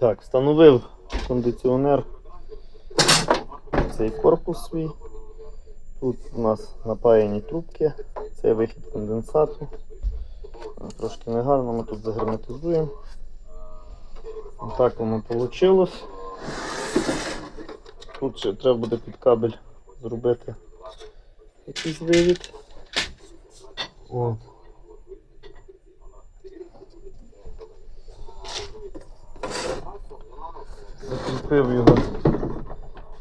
Так, встановив кондиціонер цей корпус свій. Тут у нас напаяні трубки, це вихід конденсату. Трошки негарно, ми тут загерметизуємо. Так воно вийшло. Тут ще треба буде під кабель зробити якийсь вивід. От. Закріпив його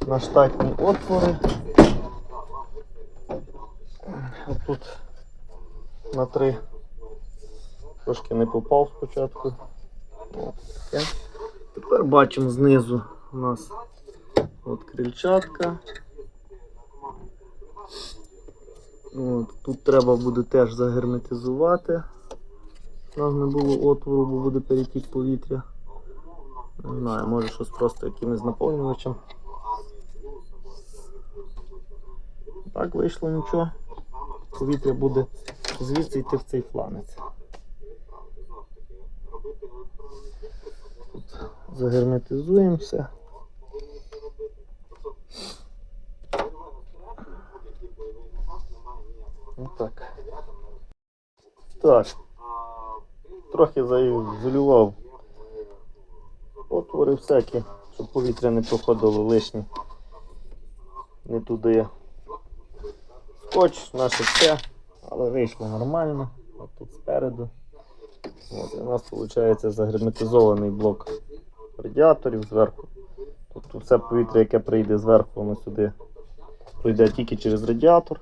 на штатні отвори. Отут на три трошки не попав спочатку. Тепер бачимо знизу у нас от крильчатка. От, тут треба буде теж загерметизувати. У нас не було отвору, бо буде перетік повітря. Не знаю, може щось просто якимось наповнювачем. Так вийшло нічого. Повітря буде звідси йти в цей фланець. Тут загерметизуємо все. Отак. Так. Трохи заізолював отвори всякі, щоб повітря не проходило лишнє. Не туди. Скотч наше все, але вийшло нормально. От тут спереду. От, і у нас виходить загерметизований блок радіаторів зверху. Тобто все повітря, яке прийде зверху, воно сюди пройде тільки через радіатор.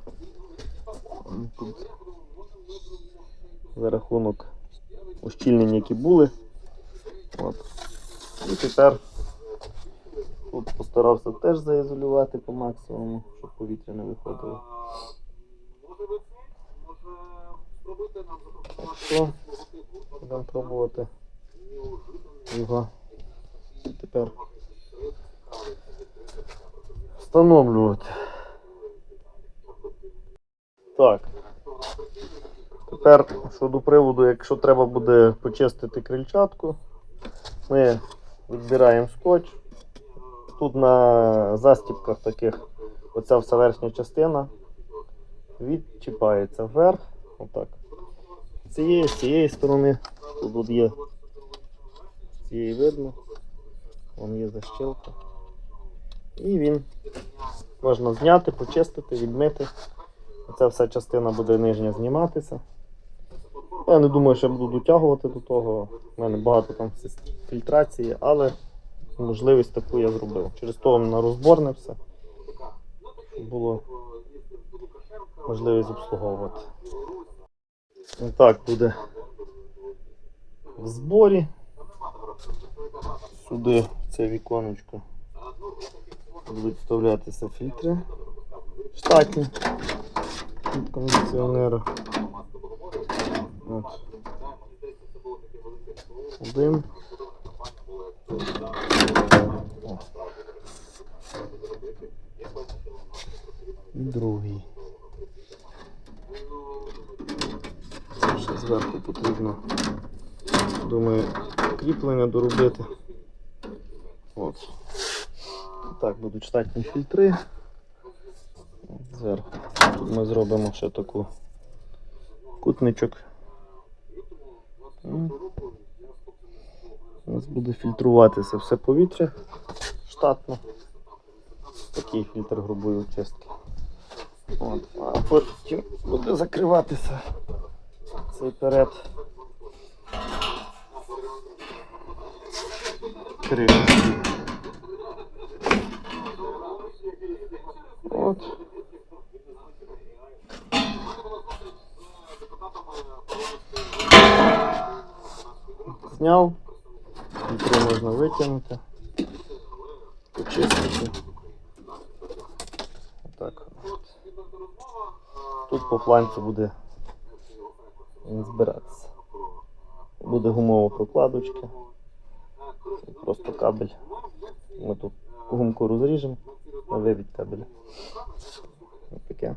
Тут за рахунок ущільнень, які були. От. І тепер тут постарався теж заізолювати по максимуму, щоб повітря не виходило. Що будемо пробувати його тепер встановлювати. Так. Тепер щодо приводу, якщо треба буде почистити крильчатку, ми відбираємо скотч. Тут на застіпках таких оця вся верхня частина відчіпається вверх. Отак. З цієї, з цієї сторони, тут є, з цієї видно, вон є защілка. І він можна зняти, почистити, відмити. Оця вся частина буде нижня зніматися. Я не думаю, що я буду дотягувати до того. У мене багато там фільтрації, але можливість таку я зробив. Через то на розборне все. Щоб було можливість обслуговувати. Так буде в зборі. Сюди в це віконечко будуть вставлятися фільтри штатні від кондиціонера. От. Один. О. І другий. Ще зверху потрібно, думаю, кріплення доробити. От. Так, будуть штатні фільтри. Зверху. Тут ми зробимо ще таку кутничок. У нас буде фільтруватися все повітря штатно. Такий фільтр грубої очистки. От. А потім буде закриватися цей перед. Кришечки. От. Зняв. Фільтри можна витягнути. Почистити. Отак. Тут по фланцю буде збиратися. Буде гумова прокладочка. Просто кабель. Ми тут гумку розріжемо вивід кабеля. Ось таке.